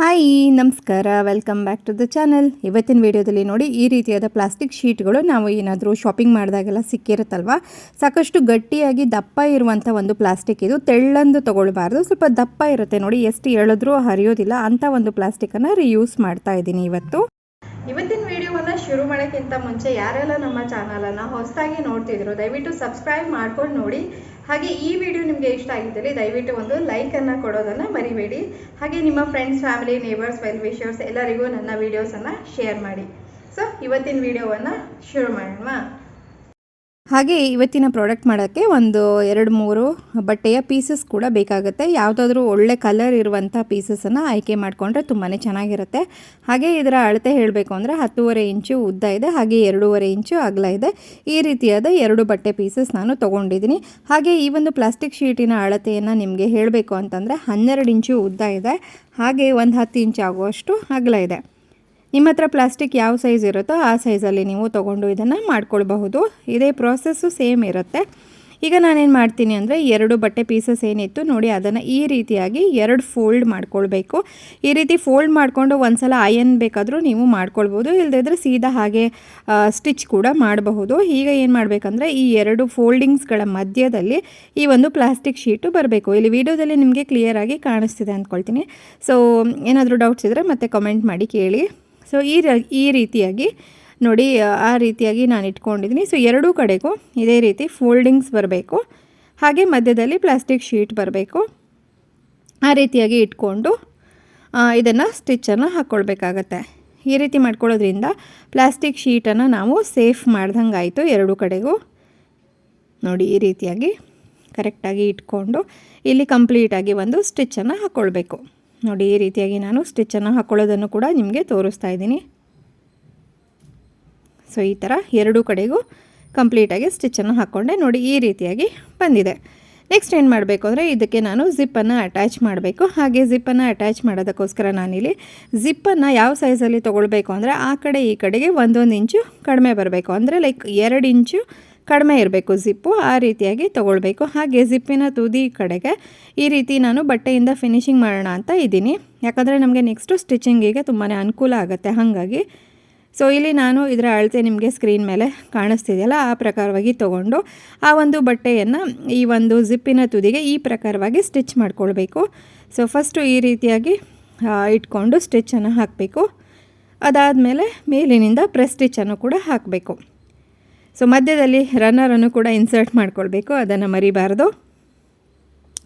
Hi, ನಮಸ್ಕಾರ. Welcome back to the channel ಇವತ್ತಿನ ವಿಡಿಯೋದಲ್ಲಿ ನೋಡಿ, ಈ ರೀತಿಯಾದ ಪ್ಲಾಸ್ಟಿಕ್ ಶೀಟ್ಗಳು ನಾವು ಏನಾದರೂ ಶಾಪಿಂಗ್ ಮಾಡಿದಾಗೆಲ್ಲ ಸಿಕ್ಕಿರುತ್ತಲ್ವ? ಸಾಕಷ್ಟು ಗಟ್ಟಿಯಾಗಿ ದಪ್ಪ ಇರುವಂಥ ಒಂದು ಪ್ಲಾಸ್ಟಿಕ್ ಇದು. ತೆಳ್ಳಂದು ತೊಗೊಳ್ಬಾರ್ದು. ಸ್ವಲ್ಪ ದಪ್ಪ ಇರುತ್ತೆ ನೋಡಿ, ಎಷ್ಟು ಎಳೆದ್ರೂ ಹರಿಯೋದಿಲ್ಲ. ಅಂಥ ಒಂದು ಪ್ಲಾಸ್ಟಿಕನ್ನು ರಿಯೂಸ್ ಮಾಡ್ತಾ ಇದ್ದೀನಿ ಇವತ್ತು. ಇವತ್ತಿನ ವಿಡಿಯೋವನ್ನ ಶುರು ಮಾಡೋಕ್ಕಿಂತ ಮುಂಚೆ ಯಾರೆಲ್ಲ ನಮ್ಮ ಚಾನಲನ್ನು ಹೊಸದಾಗಿ ನೋಡ್ತಿದ್ರು ದಯವಿಟ್ಟು ಸಬ್ಸ್ಕ್ರೈಬ್ ಮಾಡ್ಕೊಂಡು ನೋಡಿ. ಹಾಗೆ ಈ ವಿಡಿಯೋ ನಿಮಗೆ ಇಷ್ಟ ಆಗಿದ್ದಲ್ಲಿ ದಯವಿಟ್ಟು ಒಂದು ಲೈಕನ್ನು ಕೊಡೋದನ್ನು ಮರಿಬೇಡಿ. ಹಾಗೆ ನಿಮ್ಮ friends family neighbours well wishers ಎಲ್ಲರಿಗೂ ನನ್ನ ವಿಡಿಯೋಸನ್ನು ಶೇರ್ ಮಾಡಿ. ಸೊ ಇವತ್ತಿನ ವಿಡಿಯೋವನ್ನು ಶುರು ಮಾಡೋಣ. ಹಾಗೆ ಇವತ್ತಿನ ಪ್ರಾಡಕ್ಟ್ ಮಾಡೋಕ್ಕೆ ಒಂದು ಎರಡು ಮೂರು ಬಟ್ಟೆಯ ಪೀಸಸ್ ಕೂಡ ಬೇಕಾಗುತ್ತೆ. ಯಾವುದಾದ್ರೂ ಒಳ್ಳೆ ಕಲರ್ ಇರುವಂಥ ಪೀಸಸನ್ನು ಆಯ್ಕೆ ಮಾಡಿಕೊಂಡ್ರೆ ತುಂಬಾ ಚೆನ್ನಾಗಿರುತ್ತೆ. ಹಾಗೆ ಇದರ ಅಳತೆ ಹೇಳಬೇಕು ಅಂದರೆ ಹತ್ತೂವರೆ ಇಂಚು ಉದ್ದ ಇದೆ, ಹಾಗೆ ಎರಡೂವರೆ ಇಂಚು ಅಗಲ ಇದೆ. ಈ ರೀತಿಯಾದ ಎರಡು ಬಟ್ಟೆ ಪೀಸಸ್ ನಾನು ತೊಗೊಂಡಿದ್ದೀನಿ. ಹಾಗೆ ಈ ಒಂದು ಪ್ಲಾಸ್ಟಿಕ್ ಶೀಟಿನ ಅಳತೆಯನ್ನು ನಿಮಗೆ ಹೇಳಬೇಕು ಅಂತಂದರೆ ಹನ್ನೆರಡು ಇಂಚು ಉದ್ದ ಇದೆ, ಹಾಗೆ ಒಂದು ಹತ್ತು ಇಂಚು ಆಗುವಷ್ಟು ಅಗಲ ಇದೆ. ನಿಮ್ಮ ಹತ್ರ ಪ್ಲಾಸ್ಟಿಕ್ ಯಾವ ಸೈಜ್ ಇರುತ್ತೋ ಆ ಸೈಜಲ್ಲಿ ನೀವು ತೊಗೊಂಡು ಇದನ್ನು ಮಾಡ್ಕೊಳ್ಬಹುದು. ಇದೇ ಪ್ರಾಸೆಸ್ಸು ಸೇಮ್ ಇರುತ್ತೆ. ಈಗ ನಾನೇನು ಮಾಡ್ತೀನಿ ಅಂದರೆ ಎರಡು ಬಟ್ಟೆ ಪೀಸಸ್ ಏನಿತ್ತು ನೋಡಿ ಅದನ್ನು ಈ ರೀತಿಯಾಗಿ ಎರಡು ಫೋಲ್ಡ್ ಮಾಡ್ಕೊಳ್ಬೇಕು. ಈ ರೀತಿ ಫೋಲ್ಡ್ ಮಾಡಿಕೊಂಡು ಒಂದ್ಸಲ ಅಯನ್ ಬೇಕಾದರೂ ನೀವು ಮಾಡ್ಕೊಳ್ಬೋದು ಇಲ್ಲದಿದ್ದರೆ ಸೀದಾ ಹಾಗೆ ಸ್ಟಿಚ್ ಕೂಡ ಮಾಡಬಹುದು. ಈಗ ಏನು ಮಾಡಬೇಕಂದ್ರೆ ಈ ಎರಡು ಫೋಲ್ಡಿಂಗ್ಸ್ಗಳ ಮಧ್ಯದಲ್ಲಿ ಈ ಒಂದು ಪ್ಲಾಸ್ಟಿಕ್ ಶೀಟು ಬರಬೇಕು. ಇಲ್ಲಿ ವಿಡಿಯೋದಲ್ಲಿ ನಿಮಗೆ ಕ್ಲಿಯರಾಗಿ ಕಾಣಿಸ್ತಿದೆ ಅಂದ್ಕೊಳ್ತೀನಿ ಸೊ ಏನಾದರೂ ಡೌಟ್ಸ್ ಇದ್ದರೆ ಮತ್ತೆ ಕಮೆಂಟ್ ಮಾಡಿ ಕೇಳಿ. ಸೊ ಈ ಈ ರೀತಿಯಾಗಿ ನೋಡಿ, ಆ ರೀತಿಯಾಗಿ ನಾನು ಇಟ್ಕೊಂಡಿದ್ದೀನಿ. ಸೊ ಎರಡೂ ಕಡೆಗೂ ಇದೇ ರೀತಿ ಫೋಲ್ಡಿಂಗ್ಸ್ ಬರಬೇಕು. ಹಾಗೆ ಮಧ್ಯದಲ್ಲಿ ಪ್ಲಾಸ್ಟಿಕ್ ಶೀಟ್ ಬರಬೇಕು. ಆ ರೀತಿಯಾಗಿ ಇಟ್ಕೊಂಡು ಇದನ್ನು ಸ್ಟಿಚ್ಚನ್ನು ಹಾಕ್ಕೊಳ್ಬೇಕಾಗತ್ತೆ ಈ ರೀತಿ ಮಾಡ್ಕೊಳ್ಳೋದ್ರಿಂದ ಪ್ಲಾಸ್ಟಿಕ್ ಶೀಟನ್ನು ನಾವು ಸೇಫ್ ಮಾಡ್ದಂಗೆ ಆಯಿತು ಎರಡೂ ಕಡೆಗೂ. ನೋಡಿ, ಈ ರೀತಿಯಾಗಿ ಕರೆಕ್ಟಾಗಿ ಇಟ್ಕೊಂಡು, ಇಲ್ಲಿ ಕಂಪ್ಲೀಟಾಗಿ ಒಂದು ಸ್ಟಿಚ್ಚನ್ನು ಹಾಕ್ಕೊಳ್ಬೇಕು ನೋಡಿ, ಈ ರೀತಿಯಾಗಿ ನಾನು ಸ್ಟಿಚ್ಚನ್ನು ಹಾಕ್ಕೊಳ್ಳೋದನ್ನು ಕೂಡ ನಿಮಗೆ ತೋರಿಸ್ತಾ ಇದ್ದೀನಿ. ಸೊ, ಈ ಥರ ಎರಡೂ ಕಡೆಗೂ ಕಂಪ್ಲೀಟಾಗಿ ಸ್ಟಿಚ್ಚನ್ನು ಹಾಕ್ಕೊಂಡೆ ನೋಡಿ, ಈ ರೀತಿಯಾಗಿ ಬಂದಿದೆ. ನೆಕ್ಸ್ಟ್ ಏನು ಮಾಡಬೇಕು ಅಂದರೆ, ಇದಕ್ಕೆ ನಾನು ಜಿಪ್ಪನ್ನು ಅಟ್ಯಾಚ್ ಮಾಡಬೇಕು. ಹಾಗೆ ಜಿಪ್ಪನ್ನು ಅಟ್ಯಾಚ್ ಮಾಡೋದಕ್ಕೋಸ್ಕರ ನಾನಿಲ್ಲಿ ಜಿಪ್ಪನ್ನು ಯಾವ ಸೈಜಲ್ಲಿ ತೊಗೊಳ್ಬೇಕು ಅಂದರೆ, ಆ ಕಡೆ ಈ ಕಡೆಗೆ ಒಂದೊಂದು ಇಂಚು ಕಡಿಮೆ ಬರಬೇಕು. ಅಂದರೆ, ಲೈಕ್ ಎರಡು ಇಂಚು ಕಡಿಮೆ ಇರಬೇಕು ಜಿಪ್ಪು ಆ ರೀತಿಯಾಗಿ ತೊಗೊಳ್ಬೇಕು. ಹಾಗೆ ಜಿಪ್ಪಿನ ತುದಿ ಕಡೆಗೆ ಈ ರೀತಿ ನಾನು ಬಟ್ಟೆಯಿಂದ ಫಿನಿಶಿಂಗ್ ಮಾಡೋಣ ಅಂತ ಇದ್ದೀನಿ. ಯಾಕಂದರೆ ನಮಗೆ ನೆಕ್ಸ್ಟು ಸ್ಟಿಚಿಂಗಿಗೆ ತುಂಬಾ ಅನುಕೂಲ ಆಗುತ್ತೆ ಹಾಗಾಗಿ. ಸೊ ಇಲ್ಲಿ ನಾನು ಇದರ ಅಳತೆ ನಿಮಗೆ ಸ್ಕ್ರೀನ್ ಮೇಲೆ ಕಾಣಿಸ್ತಿದೆಯಲ್ಲ, ಆ ಪ್ರಕಾರವಾಗಿ ತೊಗೊಂಡು ಆ ಒಂದು ಬಟ್ಟೆಯನ್ನು ಈ ಒಂದು ಜಿಪ್ಪಿನ ತುದಿಗೆ ಈ ಪ್ರಕಾರವಾಗಿ ಸ್ಟಿಚ್ ಮಾಡ್ಕೊಳ್ಬೇಕು. ಸೊ ಫಸ್ಟು ಈ ರೀತಿಯಾಗಿ ಇಟ್ಕೊಂಡು ಸ್ಟಿಚ್ಚನ್ನು ಹಾಕಬೇಕು. ಅದಾದಮೇಲೆ ಮೇಲಿನಿಂದ ಪ್ರೆಸ್ ಸ್ಟಿಚ್ಚನ್ನು ಕೂಡ ಹಾಕಬೇಕು. ಸೊ ಮಧ್ಯದಲ್ಲಿ ರನ್ನರನ್ನು ಕೂಡ ಇನ್ಸರ್ಟ್ ಮಾಡ್ಕೊಳ್ಬೇಕು. ಅದನ್ನು ಮರಿಬಾರ್ದು.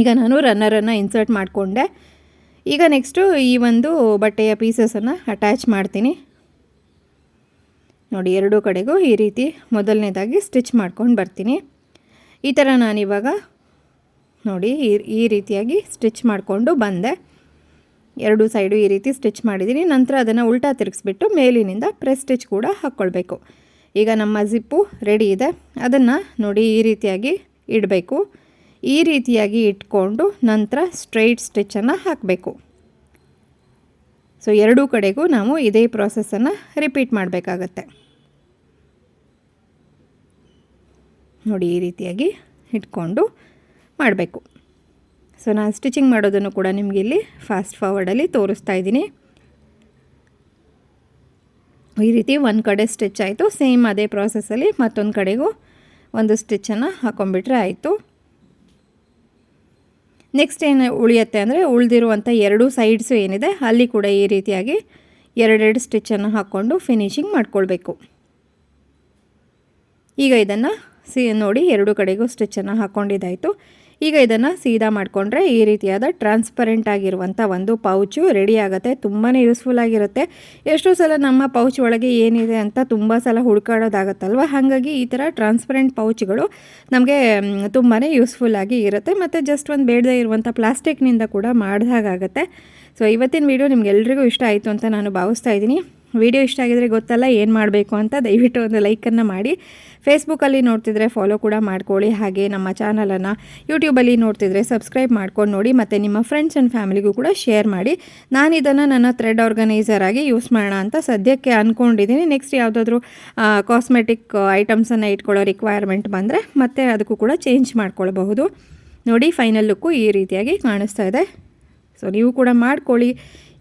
ಈಗ ನಾನು ರನ್ನರನ್ನು ಇನ್ಸರ್ಟ್ ಮಾಡಿಕೊಂಡೆ. ಈಗ ನೆಕ್ಸ್ಟು ಈ ಒಂದು ಬಟ್ಟೆಯ ಪೀಸಸನ್ನು ಅಟ್ಯಾಚ್ ಮಾಡ್ತೀನಿ. ನೋಡಿ, ಎರಡೂ ಕಡೆಗೂ ಈ ರೀತಿ ಮೊದಲನೇದಾಗಿ ಸ್ಟಿಚ್ ಮಾಡ್ಕೊಂಡು ಬರ್ತೀನಿ. ಈ ಥರ ನಾನಿವಾಗ ನೋಡಿ, ಈ ರೀತಿಯಾಗಿ ಸ್ಟಿಚ್ ಮಾಡಿಕೊಂಡು ಬಂದೆ. ಎರಡು ಸೈಡು ಈ ರೀತಿ ಸ್ಟಿಚ್ ಮಾಡಿದ್ದೀನಿ ನಂತರ ಅದನ್ನು ಉಲ್ಟಾ ತಿರುಗಿಸ್ಬಿಟ್ಟು ಮೇಲಿನಿಂದ ಪ್ರೆಸ್ ಸ್ಟಿಚ್ ಕೂಡ ಹಾಕ್ಕೊಳ್ಬೇಕು ಈಗ ನಮ್ಮ ಜಿಪ್ಪು ರೆಡಿ ಇದೆ. ಅದನ್ನು ನೋಡಿ ಈ ರೀತಿಯಾಗಿ ಇಡಬೇಕು. ಈ ರೀತಿಯಾಗಿ ಇಟ್ಕೊಂಡು ನಂತರ ಸ್ಟ್ರೈಟ್ ಸ್ಟಿಚ್ಚನ್ನು ಹಾಕಬೇಕು. ಸೊ ಎರಡೂ ಕಡೆಗೂ ನಾವು ಇದೇ ಪ್ರಾಸೆಸನ್ನು ರಿಪೀಟ್ ಮಾಡಬೇಕಾಗತ್ತೆ. ನೋಡಿ ಈ ರೀತಿಯಾಗಿ ಇಟ್ಕೊಂಡು ಮಾಡಬೇಕು. ಸೊ ನಾನು ಸ್ಟಿಚಿಂಗ್ ಮಾಡೋದನ್ನು ಕೂಡ ನಿಮಗೆ ಇಲ್ಲಿ ಫಾಸ್ಟ್ ಫಾರ್ವರ್ಡಲ್ಲಿ ತೋರಿಸ್ತಾ ಇದ್ದೀನಿ. ಈ ರೀತಿ ಒಂದು ಕಡೆ ಸ್ಟಿಚ್ ಆಯಿತು. ಸೇಮ್ ಅದೇ ಪ್ರಾಸೆಸ್ಸಲ್ಲಿ ಮತ್ತೊಂದು ಕಡೆಗೂ ಒಂದು ಸ್ಟಿಚ್ಚನ್ನು ಹಾಕೊಂಡ್ಬಿಟ್ರೆ ಆಯಿತು. ನೆಕ್ಸ್ಟ್ ಏನು ಉಳಿಯುತ್ತೆ ಅಂದರೆ ಉಳಿದಿರುವಂಥ ಎರಡು ಸೈಡ್ಸು ಏನಿದೆ, ಅಲ್ಲಿ ಕೂಡ ಈ ರೀತಿಯಾಗಿ ಎರಡೆರಡು ಸ್ಟಿಚ್ಚನ್ನು ಹಾಕ್ಕೊಂಡು ಫಿನಿಶಿಂಗ್ ಮಾಡ್ಕೊಳ್ಬೇಕು. ಈಗ ಇದನ್ನು ಸಿ ನೋಡಿ, ಎರಡು ಕಡೆಗೂ ಸ್ಟಿಚ್ಚನ್ನು ಹಾಕ್ಕೊಂಡಿದ್ದಾಯಿತು ಈಗ ಇದನ್ನು ಸೀದಾ ಮಾಡಿಕೊಂಡ್ರೆ ಈ ರೀತಿಯಾದ ಟ್ರಾನ್ಸ್ಪರೆಂಟ್ ಆಗಿರುವಂಥ ಒಂದು ಪೌಚು ರೆಡಿ ಆಗುತ್ತೆ. ತುಂಬಾ ಯೂಸ್ಫುಲ್ ಆಗಿರುತ್ತೆ. ಎಷ್ಟೋ ಸಲ ನಮ್ಮ ಪೌಚ್ ಒಳಗೆ ಏನಿದೆ ಅಂತ ತುಂಬ ಸಲ ಹುಡ್ಕಾಡೋದಾಗತ್ತಲ್ವ? ಹಾಗಾಗಿ ಈ ಥರ ಟ್ರಾನ್ಸ್ಪರೆಂಟ್ ಪೌಚ್ಗಳು ನಮಗೆ ತುಂಬಾ ಯೂಸ್ಫುಲ್ ಆಗಿ ಇರುತ್ತೆ. ಮತ್ತು ಜಸ್ಟ್ ಒಂದು ಬೇಡದೇ ಇರುವಂಥ ಪ್ಲಾಸ್ಟಿಕ್ನಿಂದ ಕೂಡ ಮಾಡಿದಾಗತ್ತೆ ಸೊ ಇವತ್ತಿನ ವೀಡಿಯೋ ನಿಮ್ಗೆಲ್ರಿಗೂ ಇಷ್ಟ ಆಯಿತು ಅಂತ ನಾನು ಭಾವಿಸ್ತಾ ಇದ್ದೀನಿ. ವಿಡಿಯೋ ಇಷ್ಟ ಆಗಿದರೆ ಗೊತ್ತಲ್ಲ, ಏನು ಮಾಡಬೇಕು ಅಂತ ದಯವಿಟ್ಟು ಒಂದು ಲೈಕನ್ನು ಮಾಡಿ. ಫೇಸ್ಬುಕ್ಕಲ್ಲಿ ನೋಡ್ತಿದ್ರೆ ಫಾಲೋ ಕೂಡ ಮಾಡ್ಕೊಳ್ಳಿ. ಹಾಗೆ ನಮ್ಮ ಚಾನಲನ್ನು ಯೂಟ್ಯೂಬಲ್ಲಿ ನೋಡ್ತಿದ್ರೆ ಸಬ್ಸ್ಕ್ರೈಬ್ ಮಾಡ್ಕೊಂಡು ನೋಡಿ, ಮತ್ತು ನಿಮ್ಮ ಫ್ರೆಂಡ್ಸ್ ಆ್ಯಂಡ್ ಫ್ಯಾಮಿಲಿಗೂ ಕೂಡ ಶೇರ್ ಮಾಡಿ. ನಾನು ಇದನ್ನು ನನ್ನ ಥ್ರೆಡ್ ಆರ್ಗನೈಸರ್ ಆಗಿ ಯೂಸ್ ಮಾಡೋಣ ಅಂತ ಸದ್ಯಕ್ಕೆ ಅಂದ್ಕೊಂಡಿದ್ದೀನಿ ನೆಕ್ಸ್ಟ್ ಯಾವುದಾದ್ರೂ ಕಾಸ್ಮೆಟಿಕ್ ಐಟಮ್ಸನ್ನು ಇಟ್ಕೊಳ್ಳೋ ರಿಕ್ವೈರ್ಮೆಂಟ್ ಬಂದರೆ ಮತ್ತೆ ಅದಕ್ಕೂ ಕೂಡ ಚೇಂಜ್ ಮಾಡ್ಕೊಳ್ಬಹುದು. ನೋಡಿ ಫೈನಲ್ ಲುಕ್ಕು ಈ ರೀತಿಯಾಗಿ ಕಾಣಿಸ್ತಾ ಇದೆ. ಸೊ ನೀವು ಕೂಡ ಮಾಡ್ಕೊಳ್ಳಿ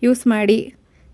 ಯೂಸ್ ಮಾಡಿ.